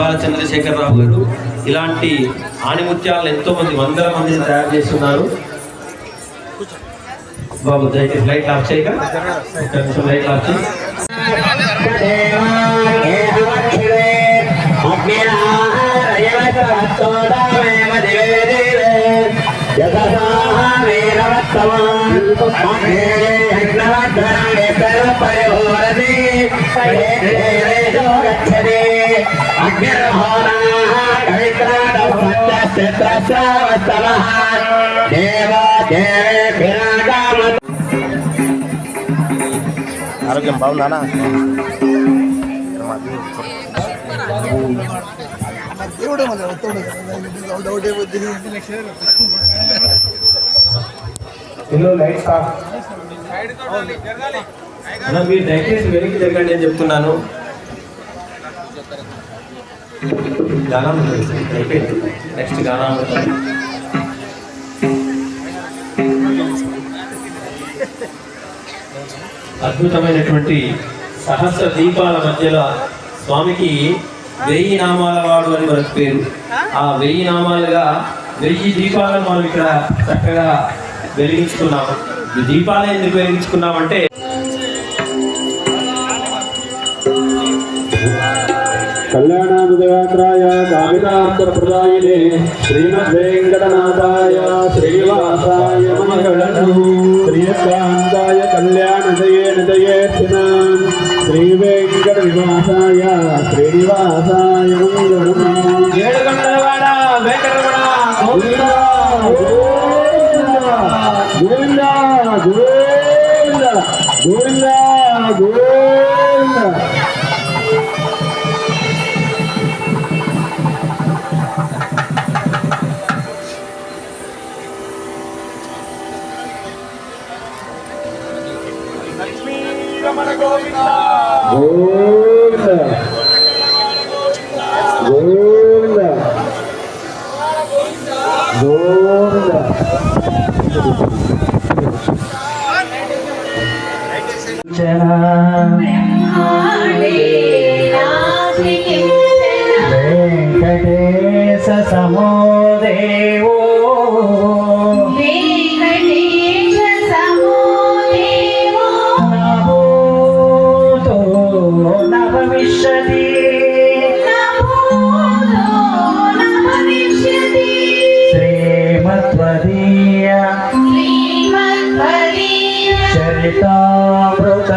మా గద్వాల చంద్రశేఖరరావు గారు ఇలాంటి ఆణిముత్యాలను ఎంతో మంది వందల మందిని తయారు చేస్తున్నారు. బాబు దయచేసి లైట్ ఆఫ్ చేయక కొంచెం లైట్ ఆఫ్ చేయి. దేవ దేవ ఆరోగ్యం బాగుందానా? మీరు దయచేసి వెనక్కి జరగండి అని చెప్తున్నాను. గానం అయిపోయింది. నెక్స్ట్ గానం అద్భుతమైనటువంటి సహస్ర దీపాల మధ్యలో స్వామికి వెయ్యి నామాల వాడు అని మనకు పేరు. ఆ వెయ్యి నామాలుగా వెయ్యి దీపాలను మనం ఇక్కడ చక్కగా వెలిగించుకున్నాము. దీపాలను ఎందుకు వెలిగించుకున్నామంటే ప్రదాయినే శ్రీమద్వేంకటనాథాయ శ్రీవాసాయ మణగణు శ్రీయకాంతాయ కళ్యాణదయే నదయే శ్రీవేంకట నివాసాయ శ్రీనివాసాయ గోవింద. గోవింద. గోవింద. వెంకటేశ సమో శ్రీమత్వదీయ చరితామృత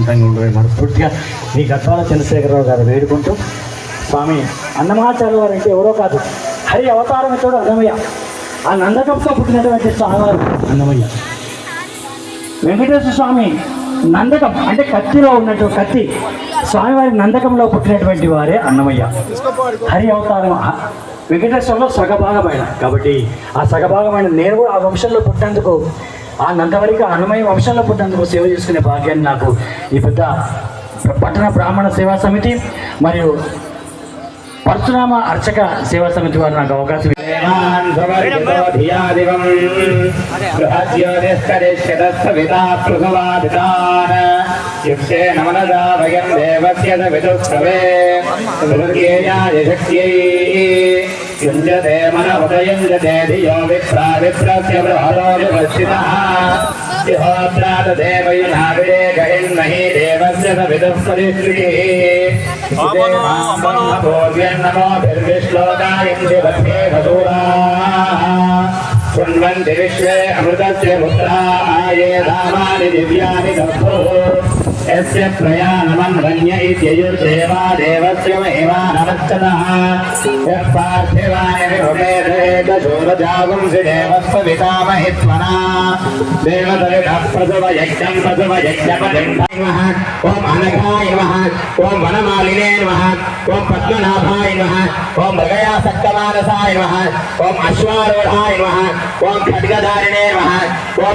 ప్రశాంతంగా ఉండడం మనస్ఫూర్తిగా ఈ గద్వాల చంద్రశేఖరరావు గారు వేడుకుంటూ స్వామి అన్నమాచార్య వారు అంటే ఎవరో కాదు హరి అవతారం చూడు అన్నమయ్య. ఆ నందకంతో పుట్టినటువంటి స్వామివారు. అన్నమయ్య. వెంకటేశ్వర స్వామి నందకం అంటే కత్తిలో ఉన్నట్టు కత్తి. స్వామివారి నందకంలో పుట్టినటువంటి వారే అన్నమయ్య. హరి అవతారం వెంకటేశ్వరంలో సగభాగమైన. కాబట్టి ఆ సగభాగమైన నేను కూడా ఆ వంశంలో పుట్టినందుకు అంతవరకు అన్నమయ వంశంలో పుట్టినందుకు సేవ చేసుకునే భాగ్యాన్ని నాకు ఈ పెద్ద పట్టణ బ్రాహ్మణ సేవా సమితి మరియు పరశురామ అర్చక సేవా సమితి వారు నాకు అవకాశం యుంజతే మన ఉదయంజతే ధియో విప్రా విప్రస్య బృహదో విపశ్చితః ఇహోత్రాత దేవయునావిడే గహిన్మహి దేవస్య స విదుఃపరిష్టిః పూర్వ్యన్నమోభిర్విశ్లోకాయింద్రివద్భే వసూరాः శృण्वन्ति విశ్వే అమృతస్య పుత్రాः. पुत्राये धामानि दिव्यानि दत्तुः यस्य प्रयाणमन्वन्य इत्ययुर्देवा देवस्य महिमानमच्चतः यः पार्थिवाय विभुमेधेदशूरजागुंसि देवस्व पितामहित्मना देवदविदः प्रसव यज्ञं प्रसव यज्ञपतिं नमः ॐ अनघाय नमः ॐ वनमालिने नमः ॐ पद्मनाभाय नमः ॐ मृगयासक्तमानसाय नमः ॐ अश्वारूढाय नमः ॐ खड्गधारिणे नमः ॐ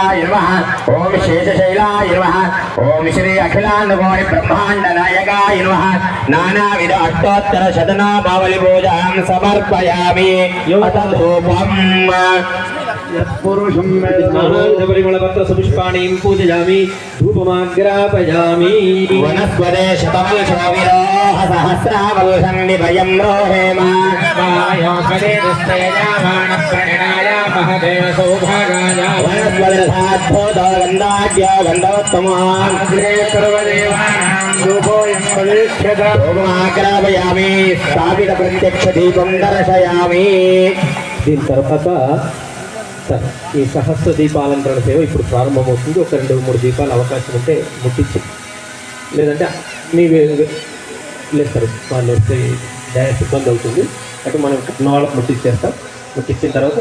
శైలాయ నమ. ఓం శేషశైలాయ నమ. ఓం శ్రీ అఖిలాండగోడి బ్రహ్మాండ నాయకాయ నమ. నానావిధ అష్టోత్తర శతనామావళి పూజాం సమర్పయామి. యువత పరిమళపత్ర సుపుష్పాణి పూజయామి ధూపమాగ్రాపయామి వనస్వదే శతమల్షోవిరోహ సహస్రావల్షం నిభయం రోహేమాణప్రణాయ మహదేవ సౌభాగాయ వనస్వదర్థాద్భోతో వందాద్య వందోత్తమాగ్రే సర్వదేవానాం రూపోయం ప్రతిష్ఠత ధూపమాగ్రాపయామి దీని తర్వాత ఈ సహస్ర దీపాలంకరణ సేవ ఇప్పుడు ప్రారంభమవుతుంది. ఒక రెండు మూడు దీపాలు అవకాశం ఉంటే ముట్టించి. లేదంటే మీ లేదు సార్ వాళ్ళు వస్తే డైరెక్ట్ ఇబ్బంది అవుతుంది. అంటే మనం వాళ్ళకి ముట్టించేస్తాం ముట్టించిన తర్వాత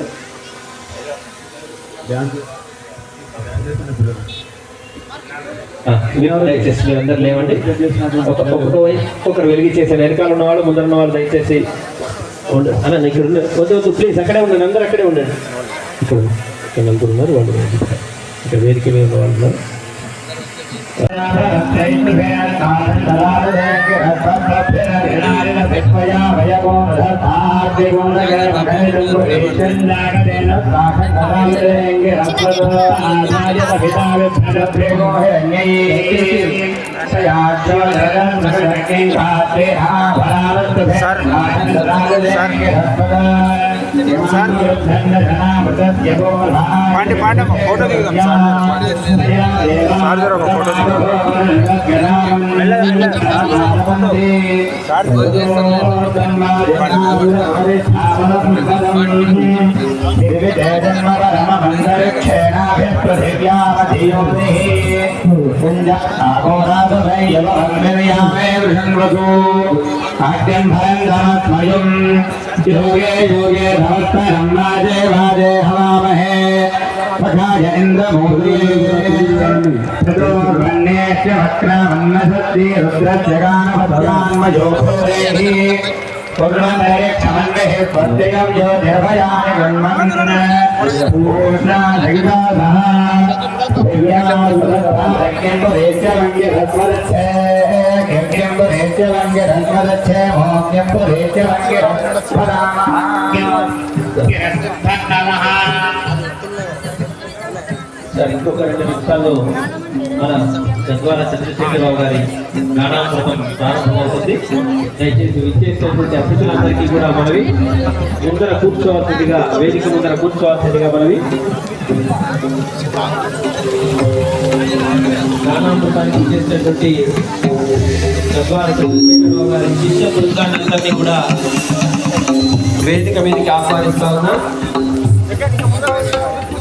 ఆ, మీరు దయచేసి మీరందరూ లేవండి. ఒక ఒక్కొక్క వైపు ఒకరు వెలిగించేసి వెనకాల ఉన్నవాళ్ళు ముందర ఉన్న వాళ్ళు దయచేసి ఉండు. అన్న ఇక్కడ ఉండు. వద్దు వద్దు ప్లీజ్ అక్కడే ఉండండి అందరూ అక్కడే ఉండండి. ఇక్కడ ఇక్కడ నలుగురు ఉన్నారు వాళ్ళు ఇక్కడ వేదిక మీద ఉన్న వాళ్ళు ఉన్నారు. సార్ సార్ పాండి, పాండి, ఒక ఫోటో దిగుదాం, సార్ జర ఒక ఫోటో దిగుదాం योगे योगे भवत्तरं वाजे वाजे हवामहे पठाय इन्द्रमूर्ते चतुर्वर्ण्येश्य वक्रामन्नसत्ति रुद्रजगानपदान्मयोभूतेहि पूर्णन्तरिक्षमन्वेः प्रत्यगं यो देवयानि गण्मन् पूर्णालगितासः दिव्यासुरसभाग्यम्बरेश्यमङ्गिरस्मदच्छे गम्यम्बरेश्यमङ्गिरस्मदच्छे मोम्यम्बरेश्यमङ्गिरस्मदामः సార్ ఇంకొక రెండు నిమిషాల్లో మన గద్వాల చంద్రశేఖరరావు గారి నానామృతం ప్రారంభమవుతుంది. దయచేసి విచ్చేసినటువంటి అతిథులందరికీ కూడా మనవి. ముందర కూర్చోవాల్సిందిగా వేదిక ముందర కూర్చోవాల్సిందిగా మనవి. నానామృతానికి చేసినటువంటి గద్వాల చంద్రశేఖరరావు గారి శిష్య బృందాన్ని కూడా వేదిక మీదకి ఆహ్వానిస్తా ఉన్నా.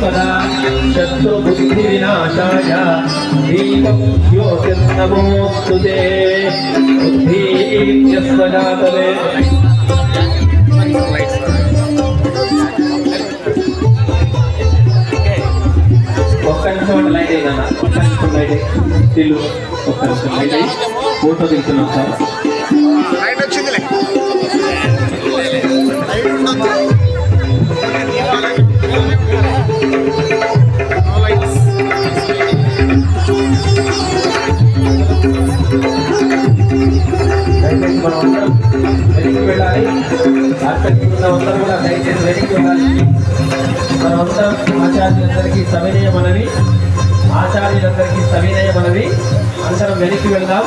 శత్రుబుద్ధి వినాశాయ. దీపం జ్యోతిర్నమోస్తు బుద్ధి ఒక్క నిమిషం లైట్ అయిందన్న ఒక్క నిమిషం లైట్ అయ్యి తెలుగు ఒక్క నిమిషం లైట్ అయ్యి ఫోటో దిగుతున్నాం సార్. లైట్ వచ్చిందిలే. వెనక్కి అందరూ కూడా దయచేసి వెనక్కి వెళ్ళాలి మనం ఆచార్యులందరికీ సవినయమనవి ఆచార్యులందరికీ సవినయమనవి అందరం వెనక్కి వెళ్దాం.